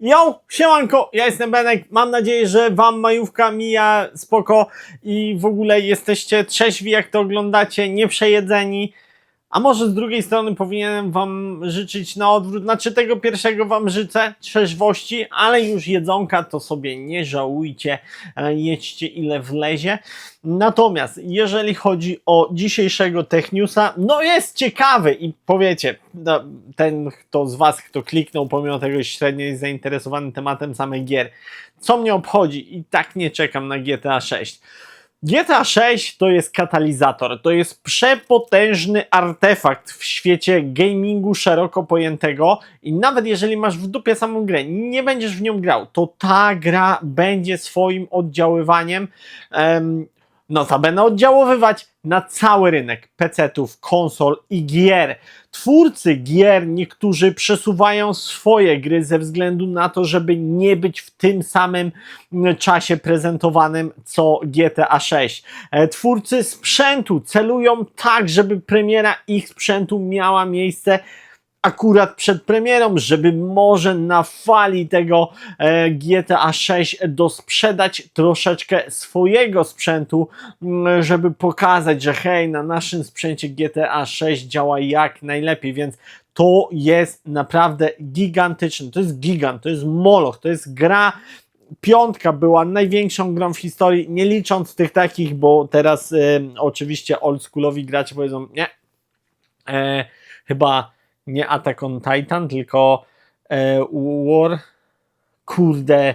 Yo, siemanko, ja jestem Benek, mam nadzieję, że wam majówka mija spoko i w ogóle jesteście trzeźwi jak to oglądacie, nieprzejedzeni. A może z drugiej strony powinienem wam życzyć na odwrót, znaczy tego pierwszego wam życzę, trzeźwości, ale już jedzonka to sobie nie żałujcie, e, jedźcie ile wlezie. Natomiast jeżeli chodzi o dzisiejszego Tech Newsa, no jest ciekawy i powiecie, no, ten kto z was, kto kliknął pomimo tego, średnio jest zainteresowany tematem samych gier, co mnie obchodzi i tak nie czekam na GTA 6. GTA 6 to jest katalizator, to jest przepotężny artefakt w świecie gamingu szeroko pojętego i nawet jeżeli masz w dupie samą grę, nie będziesz w nią grał, to ta gra będzie swoim oddziaływaniem em, notabene oddziaływać na cały rynek PC-ów, konsol i gier. Twórcy gier niektórzy przesuwają swoje gry ze względu na to, żeby nie być w tym samym mm, czasie prezentowanym co GTA 6. E, Twórcy sprzętu celują tak, żeby premiera ich sprzętu miała miejsce akurat przed premierą, żeby może na fali tego e, GTA 6 dosprzedać troszeczkę swojego sprzętu, mm, żeby pokazać, że hej, na naszym sprzęcie GTA 6 działa jak najlepiej, więc to jest naprawdę gigantyczne. To jest gigant, to jest moloch, to jest gra. Piątka była największą grą w historii, nie licząc tych takich, bo teraz e, oczywiście oldschoolowi gracze powiedzą, nie, e, chyba nie Attack on Titan, tylko e, War. Kurde,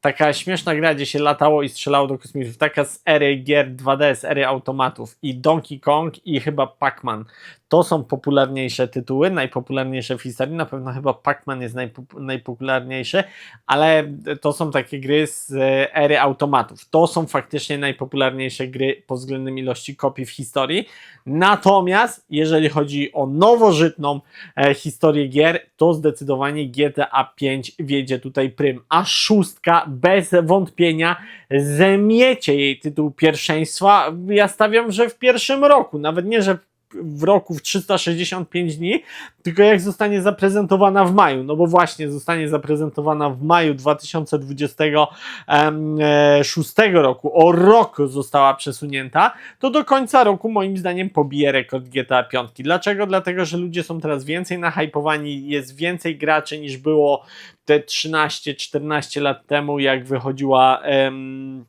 taka śmieszna gra, gdzie się latało i strzelało do kosmitów. Taka z ery gier 2D, z ery automatów. I Donkey Kong i chyba Pac-Man. To są popularniejsze tytuły, najpopularniejsze w historii. Na pewno chyba Pac-Man jest najpop- najpopularniejszy, ale to są takie gry z e, ery automatów. To są faktycznie najpopularniejsze gry pod względem ilości kopii w historii. Natomiast jeżeli chodzi o nowożytną e, historię gier, to zdecydowanie GTA 5 wiedzie tutaj prym, a szóstka bez wątpienia zemiecie jej tytuł pierwszeństwa. Ja stawiam, że w pierwszym roku, nawet nie, że w roku w 365 dni, tylko jak zostanie zaprezentowana w maju, no bo właśnie zostanie zaprezentowana w maju 2026 roku, o rok została przesunięta, to do końca roku moim zdaniem pobije rekord GTA 5. Dlaczego? Dlatego, że ludzie są teraz więcej nahypowani, jest więcej graczy niż było te 13-14 lat temu, jak wychodziła em,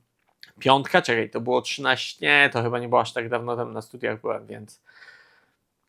piątka, czekaj, to było 13, nie, to chyba nie było aż tak dawno temu. Na studiach byłem, więc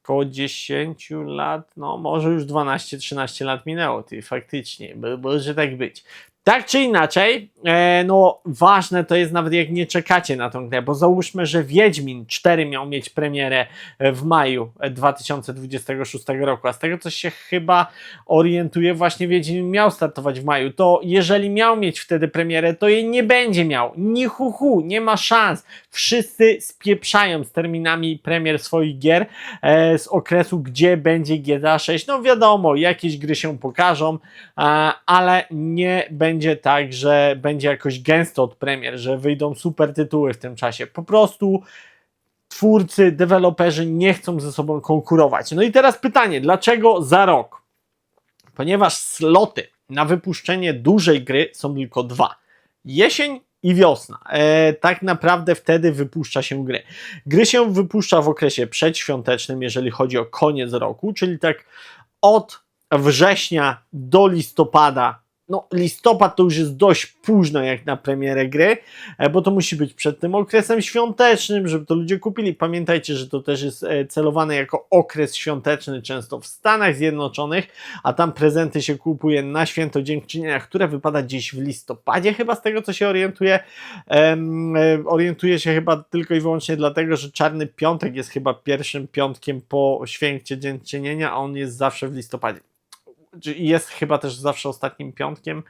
około 10 lat, no może już 12-13 lat minęło, ty faktycznie, może tak być. Tak czy inaczej, e, no ważne to jest nawet jak nie czekacie na tą grę, bo załóżmy, że Wiedźmin 4 miał mieć premierę e, w maju e, 2026 roku, a z tego co się chyba orientuje, właśnie Wiedźmin miał startować w maju, to jeżeli miał mieć wtedy premierę, to jej nie będzie miał, ni hu hu, nie ma szans. Wszyscy spieprzają z terminami premier swoich gier e, z okresu, gdzie będzie GTA 6. No wiadomo, jakieś gry się pokażą, ale nie będzie tak, że będzie jakoś gęsto od premier, że wyjdą super tytuły w tym czasie. Po prostu twórcy, deweloperzy nie chcą ze sobą konkurować. No i teraz pytanie, dlaczego za rok? Ponieważ sloty na wypuszczenie dużej gry są tylko dwa. Jesień i wiosna. E, tak naprawdę wtedy wypuszcza się gry. Gry się wypuszcza w okresie przedświątecznym, jeżeli chodzi o koniec roku, czyli tak od września do listopada. No, listopad to już jest dość późno jak na premierę gry, e, bo to musi być przed tym okresem świątecznym, żeby to ludzie kupili. Pamiętajcie, że to też jest e, celowane jako okres świąteczny, często w Stanach Zjednoczonych, a tam prezenty się kupuje na święto dziękczynienia, które wypada gdzieś w listopadzie, chyba z tego co się orientuję. Em, e, orientuję się chyba tylko i wyłącznie dlatego, że Czarny Piątek jest chyba pierwszym piątkiem po święcie dziękczynienia, a on jest zawsze w listopadzie jest chyba też zawsze ostatnim piątkiem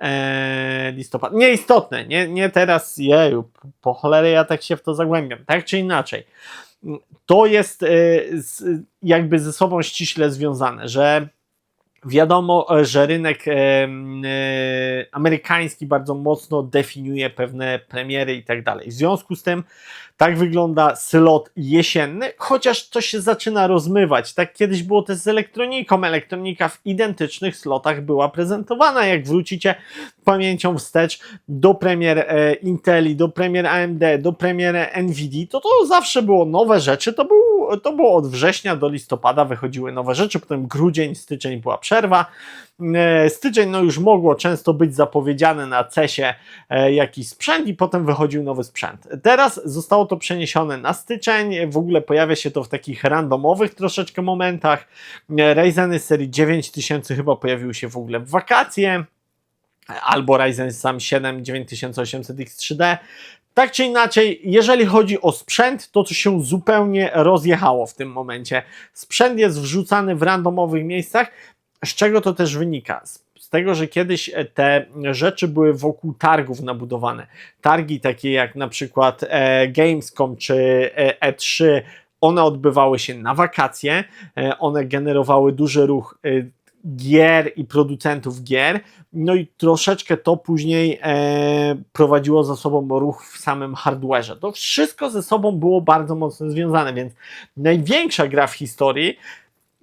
e, listopada. Nieistotne, nie, nie teraz, jeju, po cholerę ja tak się w to zagłębiam. Tak czy inaczej, to jest e, z, jakby ze sobą ściśle związane, że Wiadomo, e, że rynek e, e, amerykański bardzo mocno definiuje pewne premiery i tak dalej. W związku z tym tak wygląda slot jesienny, chociaż to się zaczyna rozmywać. Tak kiedyś było też z elektroniką. Elektronika w identycznych slotach była prezentowana. Jak wrócicie pamięcią wstecz do premier e, Inteli, do premier AMD, do premier Nvidia, to to zawsze było nowe rzeczy. To, to było od września do listopada wychodziły nowe rzeczy, potem grudzień, styczeń była przerwa. E, Styczeń no już mogło często być zapowiedziane na CESie e, jakiś sprzęt i potem wychodził nowy sprzęt. Teraz zostało to przeniesione na styczeń, w ogóle pojawia się to w takich randomowych troszeczkę momentach. E, Ryzeny serii 9000 chyba pojawiły się w ogóle w wakacje, albo Ryzen sam 7 9800X3D. Tak czy inaczej, jeżeli chodzi o sprzęt, to to się zupełnie rozjechało w tym momencie. Sprzęt jest wrzucany w randomowych miejscach, z czego to też wynika? Z, tego, że kiedyś e, te rzeczy były wokół targów nabudowane. Targi takie jak na przykład e, Gamescom czy e, E3, one odbywały się na wakacje, e, one generowały duży ruch e, gier i producentów gier, no i troszeczkę to później e, prowadziło za sobą ruch w samym hardwareze. To wszystko ze sobą było bardzo mocno związane, więc największa gra w historii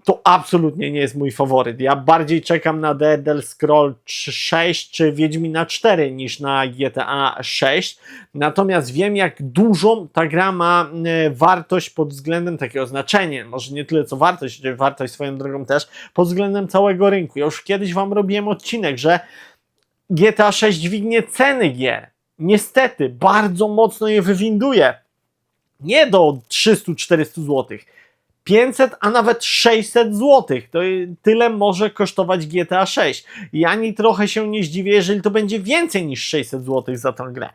to absolutnie nie jest mój faworyt. Ja bardziej czekam na The Elder Scroll 6 czy Wiedźmina 4 niż na GTA 6. Natomiast wiem, jak dużą ta gra ma e, wartość pod względem takiego znaczenia. Może nie tyle co wartość, wartość swoją drogą też, pod względem całego rynku. Ja już kiedyś Wam robiłem odcinek, że GTA 6 dźwignie ceny gier. Niestety, bardzo mocno je wywinduje. Nie do 300-400 złotych 500, a nawet 600 zł. To tyle może kosztować GTA 6. I ani trochę się nie zdziwię, jeżeli to będzie więcej niż 600 zł za tę grę.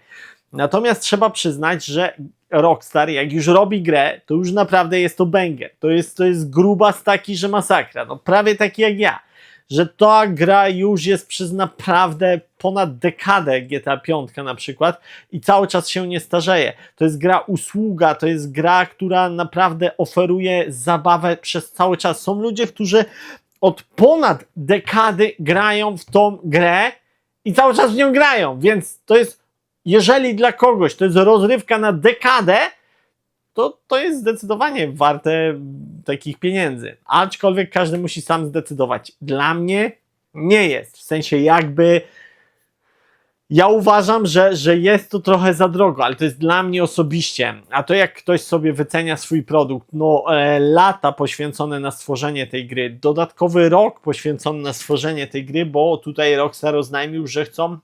Natomiast trzeba przyznać, że Rockstar, jak już robi grę, to już naprawdę jest to banger. To jest, to jest grubas taki, że masakra. No prawie taki jak ja że ta gra już jest przez naprawdę ponad dekadę GTA 5 na przykład i cały czas się nie starzeje. To jest gra usługa, to jest gra, która naprawdę oferuje zabawę przez cały czas. Są ludzie, którzy od ponad dekady grają w tą grę i cały czas w nią grają, więc to jest, jeżeli dla kogoś to jest rozrywka na dekadę, to, to jest zdecydowanie warte takich pieniędzy. Aczkolwiek każdy musi sam zdecydować. Dla mnie nie jest. W sensie jakby ja uważam, że, że jest to trochę za drogo, ale to jest dla mnie osobiście. A to jak ktoś sobie wycenia swój produkt, no e, lata poświęcone na stworzenie tej gry, dodatkowy rok poświęcony na stworzenie tej gry, bo tutaj Rockstar oznajmił, że chcą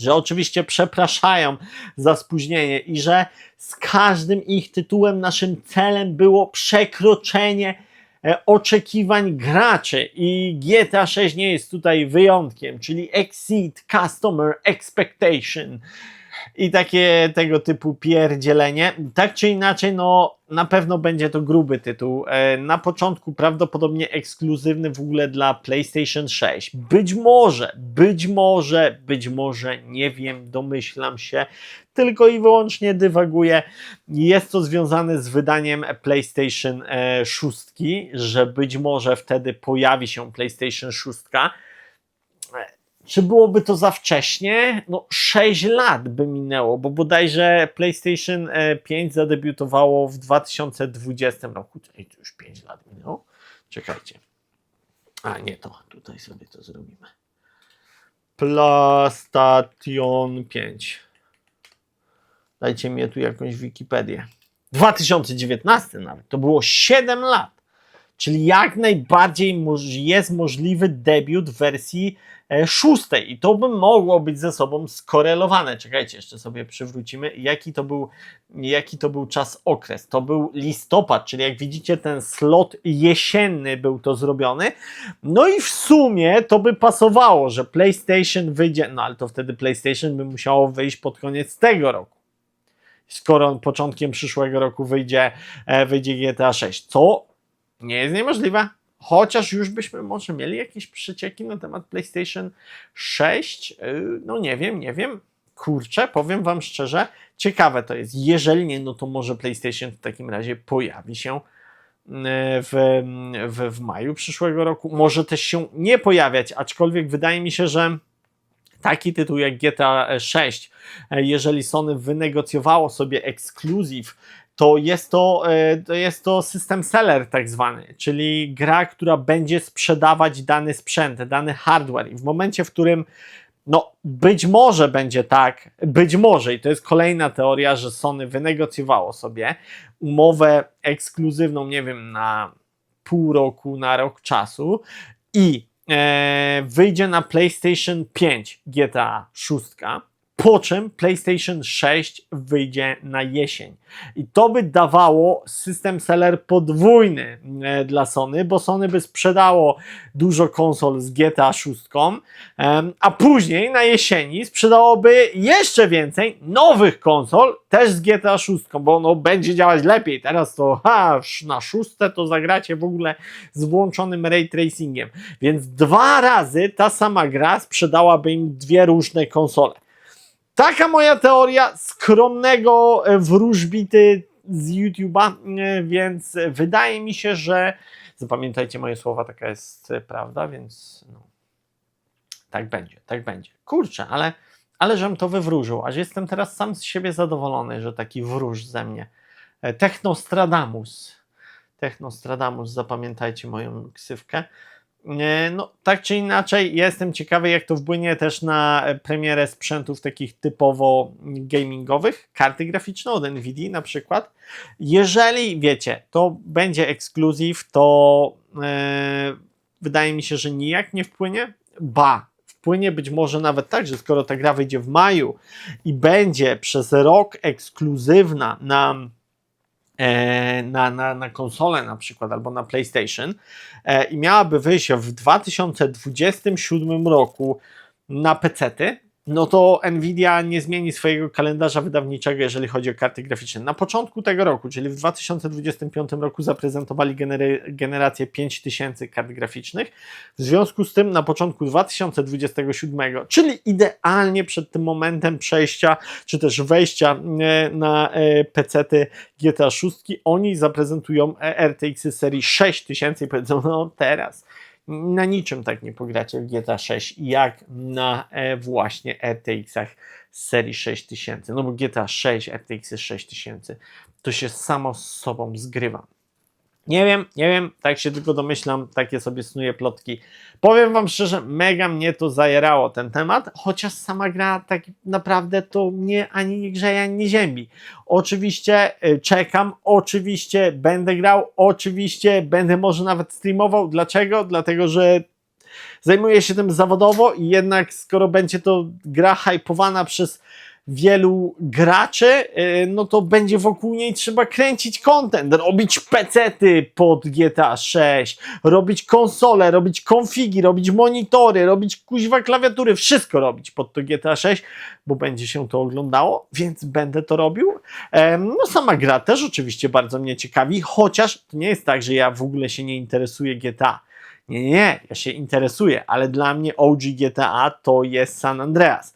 że oczywiście przepraszają za spóźnienie i że z każdym ich tytułem naszym celem było przekroczenie e, oczekiwań graczy. I GTA 6 nie jest tutaj wyjątkiem, czyli Exceed Customer Expectation i takie tego typu pierdzielenie. Tak czy inaczej, no na pewno będzie to gruby tytuł. E, na początku prawdopodobnie ekskluzywny w ogóle dla PlayStation 6. Być może, być może, być może, nie wiem, domyślam się, tylko i wyłącznie dywaguję. Jest to związane z wydaniem PlayStation 6, e, że być może wtedy pojawi się PlayStation 6 czy byłoby to za wcześnie? No 6 lat by minęło, bo bodajże PlayStation 5 e, zadebiutowało w 2020 roku. Ej, to już 5 lat minęło. Czekajcie. A nie to, tutaj sobie to zrobimy. PlayStation 5. Dajcie mi tu jakąś Wikipedię. 2019 nawet. To było 7 lat. Czyli jak najbardziej jest możliwy debiut wersji E, szóstej. I to by mogło być ze sobą skorelowane. Czekajcie, jeszcze sobie przywrócimy, jaki to był, jaki to był czas okres. To był listopad, czyli jak widzicie, ten slot jesienny był to zrobiony. No i w sumie to by pasowało, że PlayStation wyjdzie, no ale to wtedy PlayStation by musiało wyjść pod koniec tego roku. Skoro początkiem przyszłego roku wyjdzie, e, wyjdzie GTA 6, co nie jest niemożliwe. Chociaż już byśmy może mieli jakieś przecieki na temat PlayStation 6. Y, no nie wiem, nie wiem. Kurczę, powiem Wam szczerze, ciekawe to jest. Jeżeli nie, no to może PlayStation w takim razie pojawi się w, w, w maju przyszłego roku. Może też się nie pojawiać, aczkolwiek wydaje mi się, że taki tytuł jak GTA 6, e, jeżeli Sony wynegocjowało sobie ekskluzyw, to jest to, e, to jest to system seller tak zwany, czyli gra, która będzie sprzedawać dany sprzęt, dany hardware. I w momencie, w którym no, być może będzie tak, być może, i to jest kolejna teoria, że Sony wynegocjowało sobie umowę ekskluzywną, nie wiem, na pół roku, na rok czasu i e, wyjdzie na PlayStation 5 GTA 6 po czym PlayStation 6 wyjdzie na jesień. I to by dawało system seller podwójny e, dla Sony, bo Sony by sprzedało dużo konsol z GTA 6, a później na jesieni sprzedałoby jeszcze więcej nowych konsol też z GTA 6, bo ono będzie działać lepiej. Teraz to ha, na szóste to zagracie w ogóle z włączonym ray tracingiem. Więc dwa razy ta sama gra sprzedałaby im dwie różne konsole. Taka moja teoria skromnego e, wróżbity z YouTube'a, e, więc wydaje mi się, że zapamiętajcie moje słowa, taka jest e, prawda, więc no, tak będzie, tak będzie. Kurczę, ale, ale żem to wywróżył, aż jestem teraz sam z siebie zadowolony, że taki wróż ze mnie. Technostradamus. Technostradamus, zapamiętajcie moją ksywkę. No, tak czy inaczej, jestem ciekawy, jak to wpłynie też na premierę sprzętów takich typowo gamingowych, karty graficzne od Nvidia na przykład. Jeżeli wiecie, to będzie ekskluzyw, to e, wydaje mi się, że nijak nie wpłynie. Ba, wpłynie być może nawet tak, że skoro ta gra wyjdzie w maju i będzie przez rok ekskluzywna na E, na, na, na konsolę na przykład albo na PlayStation e, i miałaby wyjść w 2027 roku na PC-ty, no to Nvidia nie zmieni swojego kalendarza wydawniczego, jeżeli chodzi o karty graficzne. Na początku tego roku, czyli w 2025 roku, zaprezentowali gener generację 5000 kart graficznych. W związku z tym, na początku 2027, czyli idealnie przed tym momentem przejścia, czy też wejścia e, na e, PC-ty GTA 6, oni zaprezentują e, RTX serii 6000 i powiedzą, no teraz na niczym tak nie pogracie w GTA 6 jak na e, właśnie RTX-ach z serii 6000. No bo GTA 6, RTX 6000 to się samo z sobą zgrywa. Nie wiem, nie wiem, tak się tylko domyślam, takie sobie snuję plotki. Powiem Wam szczerze, mega mnie to zajerało ten temat, chociaż sama gra tak naprawdę to mnie ani nie grzeje, ani nie ziębi. Oczywiście y, czekam, oczywiście będę grał, oczywiście będę może nawet streamował. Dlaczego? Dlatego, że zajmuję się tym zawodowo i jednak skoro będzie to gra hypowana przez wielu graczy, y, no to będzie wokół niej trzeba kręcić content, robić pecety pod GTA 6, robić konsole, robić konfigi, robić monitory, robić kuźwa klawiatury, wszystko robić pod to GTA 6, bo będzie się to oglądało, więc będę to robił. No sama gra też oczywiście bardzo mnie ciekawi, chociaż to nie jest tak, że ja w ogóle się nie interesuję GTA. Nie, nie, nie, ja się interesuję, ale dla mnie OG GTA to jest San Andreas.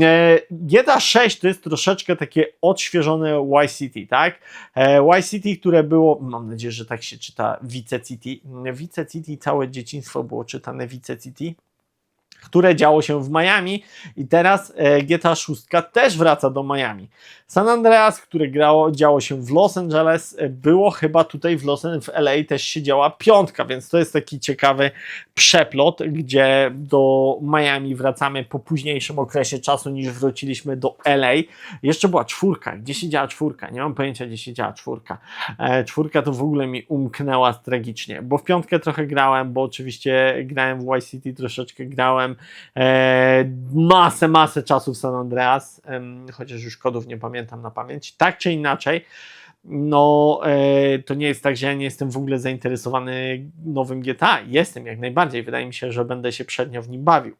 E, GTA 6 to jest troszeczkę takie odświeżone Vice City, tak? E, Vice City, które było, mam nadzieję, że tak się czyta Vice City. Vice City, całe dzieciństwo było czytane Vice City które działo się w Miami i teraz e, GTA 6 też wraca do Miami. San Andreas, które grało, działo się w Los Angeles, e, było chyba tutaj w Los Angeles, w LA też się działa piątka, więc to jest taki ciekawy przeplot, gdzie do Miami wracamy po późniejszym okresie czasu niż wróciliśmy do LA. Jeszcze była czwórka, gdzie się działa czwórka? Nie mam pojęcia, gdzie się działa czwórka. E, czwórka to w ogóle mi umknęła tragicznie, bo w piątkę trochę grałem, bo oczywiście grałem w Y City, troszeczkę grałem e, masę, masę czasu w San Andreas, e, chociaż już kodów nie pamiętam na pamięć. Tak czy inaczej, no e, to nie jest tak, że ja nie jestem w ogóle zainteresowany nowym GTA. Jestem jak najbardziej. Wydaje mi się, że będę się przednio w nim bawił.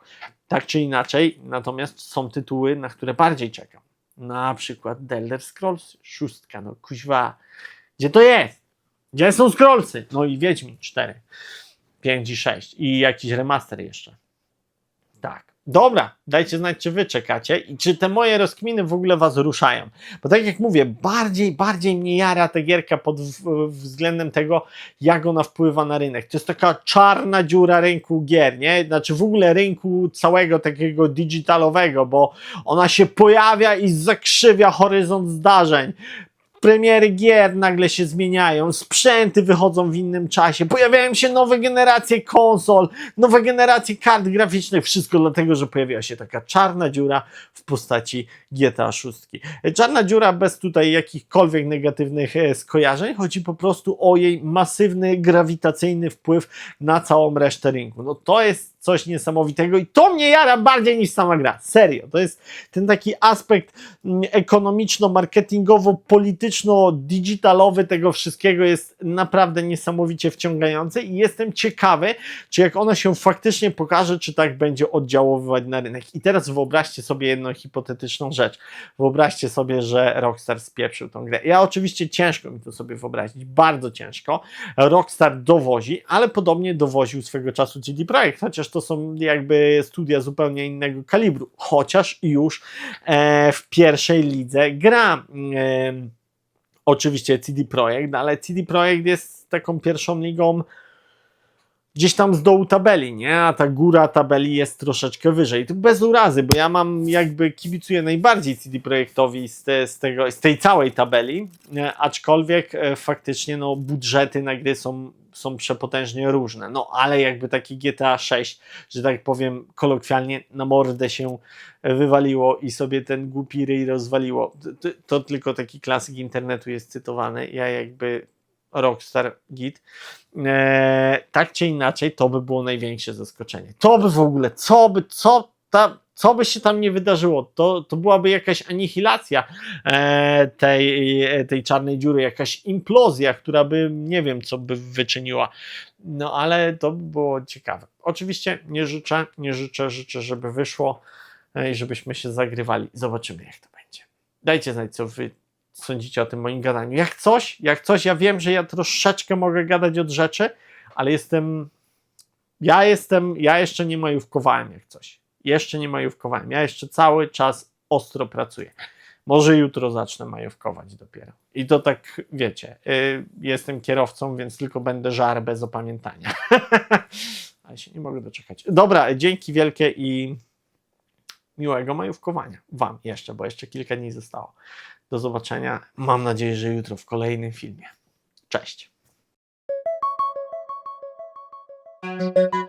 Tak czy inaczej, natomiast są tytuły, na które bardziej czekam. Na przykład The Scrolls 6, no kuźwa. Gdzie to jest? Gdzie są Scrollsy? No i Wiedźmin 4, 5 i 6 i jakiś remaster jeszcze. Dobra, dajcie znać, czy wy czekacie i czy te moje rozkminy w ogóle was ruszają. Bo tak jak mówię, bardziej, bardziej mnie jara ta gierka pod względem tego, jak ona wpływa na rynek. To jest taka czarna dziura rynku gier, nie? Znaczy w ogóle rynku całego takiego digitalowego, bo ona się pojawia i zakrzywia horyzont zdarzeń. Premiery gier nagle się zmieniają, sprzęty wychodzą w innym czasie, pojawiają się nowe generacje konsol, nowe generacje kart graficznych, wszystko dlatego, że pojawiła się taka czarna dziura w postaci GTA 6. Czarna dziura bez tutaj jakichkolwiek negatywnych e, skojarzeń, chodzi po prostu o jej masywny, grawitacyjny wpływ na całą resztę rynku. No to jest coś niesamowitego i to mnie jara bardziej niż sama gra. Serio, to jest ten taki aspekt mm, ekonomiczno-marketingowo-polityczno-digitalowy tego wszystkiego jest naprawdę niesamowicie wciągający i jestem ciekawy, czy jak ona się faktycznie pokaże, czy tak będzie oddziaływać na rynek. I teraz wyobraźcie sobie jedną hipotetyczną rzecz. Wyobraźcie sobie, że Rockstar spieprzył tą grę. Ja oczywiście ciężko mi to sobie wyobrazić, bardzo ciężko. Rockstar dowozi, ale podobnie dowoził swego czasu CD Projekt, chociaż to są jakby studia zupełnie innego kalibru, chociaż już e, w pierwszej lidze gra. E, oczywiście CD Projekt, no ale CD Projekt jest taką pierwszą ligą gdzieś tam z dołu tabeli, nie? A ta góra tabeli jest troszeczkę wyżej. Tu bez urazy, bo ja mam jakby kibicuję najbardziej CD Projektowi z, te, z, tego, z tej całej tabeli, aczkolwiek e, faktycznie no, budżety na gry są, są przepotężnie różne. No ale jakby taki GTA 6, że tak powiem kolokwialnie, na mordę się wywaliło i sobie ten głupi ryj rozwaliło. To, to tylko taki klasyk internetu jest cytowany. Ja jakby Rockstar Git. Eee, tak czy inaczej, to by było największe zaskoczenie. To by w ogóle, co by, co ta, co by się tam nie wydarzyło, to, to byłaby jakaś anihilacja e, tej, e, tej czarnej dziury, jakaś implozja, która by, nie wiem, co by wyczyniła. No ale to by było ciekawe. Oczywiście nie życzę, nie życzę, życzę, żeby wyszło e, i żebyśmy się zagrywali. Zobaczymy, jak to będzie. Dajcie znać, co wy sądzicie o tym moim gadaniu. Jak coś, jak coś, ja wiem, że ja troszeczkę mogę gadać od rzeczy, ale jestem, ja jestem, ja jeszcze nie majówkowałem jak coś. Jeszcze nie majówkowałem. Ja jeszcze cały czas ostro pracuję. Może jutro zacznę majówkować dopiero. I to tak, wiecie, y, jestem kierowcą, więc tylko będę żar bez opamiętania. ale się nie mogę doczekać. Dobra, dzięki wielkie i miłego majówkowania Wam jeszcze, bo jeszcze kilka dni zostało. Do zobaczenia. Mam nadzieję, że jutro w kolejnym filmie. Cześć. Thank